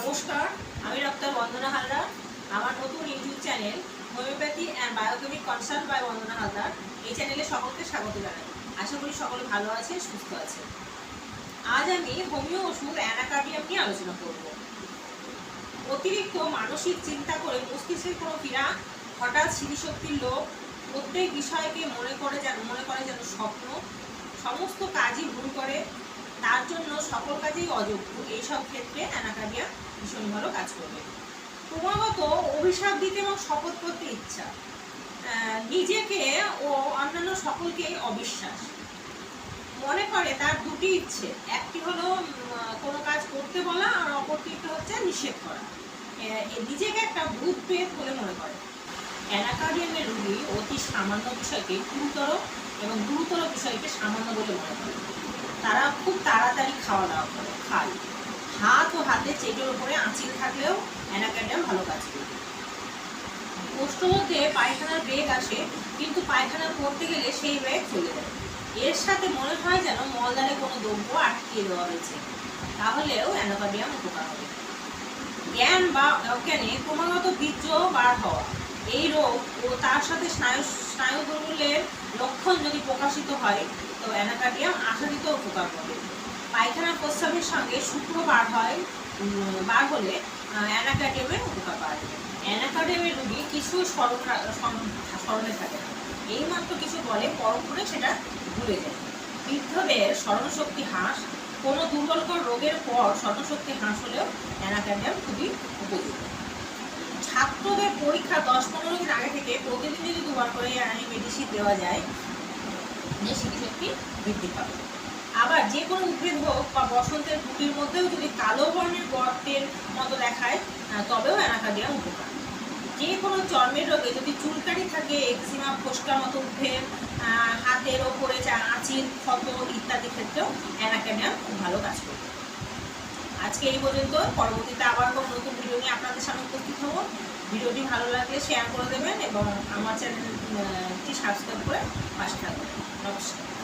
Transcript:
নমস্কার, আমি ডক্টর বন্দনা হালদার। আমার নতুন YouTube channel homoeopathy and biochemic consult by Bandana Haldar. এই চ্যানেলে সকলকে স্বাগত জানাই। আশা করি সকলে ভালো আছে, সুস্থ আছে। আজ আমি হোমিও ওষুধ অ্যানাকার্ডিয়াম নিয়ে আলোচনা করব। অতিরিক্ত মানসিক চিন্তা করে মস্তিষ্কের কোনো ক্রীড়া হঠাৎ স্মৃতিশক্তির লোক প্রত্যেক বিষয়কে মনে করে যেন, মনে করে যেন স্বপ্ন, সমস্ত কাজই ভুল করে তার জন্য সকল কাজেই অযোগ্য। এইসব ক্ষেত্রে অ্যানাকার্ডিয়া ভীষণ ভালো কাজ করবে। ক্রমাগত অভিশাপ দিতে এবং শপথ করতে ইচ্ছা। নিজেকে ও অন্যান্য সকলকেই অবিশ্বাস। মনে করে তার দুটি ইচ্ছে। একটি হলো কোনো কাজ করতে বলা, আর অপরটি হচ্ছে নিষেধ করা। নিজেকে একটা ভূত পেট বলে মনে করে। অ্যানাকার্ডিয়ামের রুগী অতি সামান্য বিষয়কে গুরুতর এবং গুরুতর বিষয়কে সামান্য বলে মনে করে। তারা খুব তাড়াতাড়ি খাওয়া দাওয়া করে, খায়। হাত ও হাতে চেটের উপরে আঁচিল থাকলেও অ্যানাকার্ডিয়াম ভালো কাজ করে। কোষ্ঠ মধ্যে পায়খানার বেগ আসে, কিন্তু পায়খানা করতে গেলে সেই বেগ চলে যায়। এর সাথে মনে হয় যেন মলদারে কোনো দ্রব্য আটকিয়ে দেওয়া হয়েছে। তাহলেও অ্যানাকার্ডিয়াম উপকার হবে। জ্ঞান বা অজ্ঞানে ক্রমাগত বীর্য বার হওয়া। এই রোগ ও তার সাথে স্নায়ু স্নায়ু দুর্বলের লক্ষণ যদি প্রকাশিত হয়, তো অ্যানাকার্ডিয়াম আশাদিত উপকার করে। পায়খানা প্রস্রাবের সঙ্গে শুক্র বার হয় বার হলে অ্যানাকার্ডিয়ামের উপকার পাওয়া যায়। অ্যানাকার্ডিয়ামের রোগী কিছু স্মরণ, স্মরণে থাকে। না এইমাত্র কিছু বলে পরক্ষণে সেটা ভুলে যায়। বৃদ্ধদের স্মরণশক্তি হ্রাস, কোনো দুর্বলকর রোগের পর স্মরণশক্তি হ্রাস হলেও অ্যানাকার্ডিয়াম খুবই উপযুক্ত। ছাত্রদের পরীক্ষা দশ পনেরো দিন আগে থেকে প্রতিদিন যদি দুবার করে মেডিসিন দেওয়া যায়, যে স্মৃতিশক্তি বৃদ্ধি পাবে। আবার যে কোনো উদ্ভিদ হোক বা বসন্তের গুটির মধ্যেও যদি কালো বর্ণের গর্তের মতো দেখায় তবেও অ্যানাকার্ডিয়াম উপকার। যে কোনো চর্মের রোগে যদি চুলকানি থাকে, এক্সিমা ফোসকার মতো উঠে হাতের ওপরে যা আঁচিল ক্ষত ইত্যাদি ক্ষেত্রেও অ্যানাকার্ডিয়াম খুব ভালো কাজ করবে। আজকে এই পর্যন্ত পরবর্তীতে আবার কোনো নতুন ভিডিও নিয়ে আপনাদের সামনে ভিডিওটি ভালো লাগলে শেয়ার করে দেবেন এবং আমার চ্যানেলটি সাবস্ক্রাইব করে পাশে থাকবেন। নমস্কার।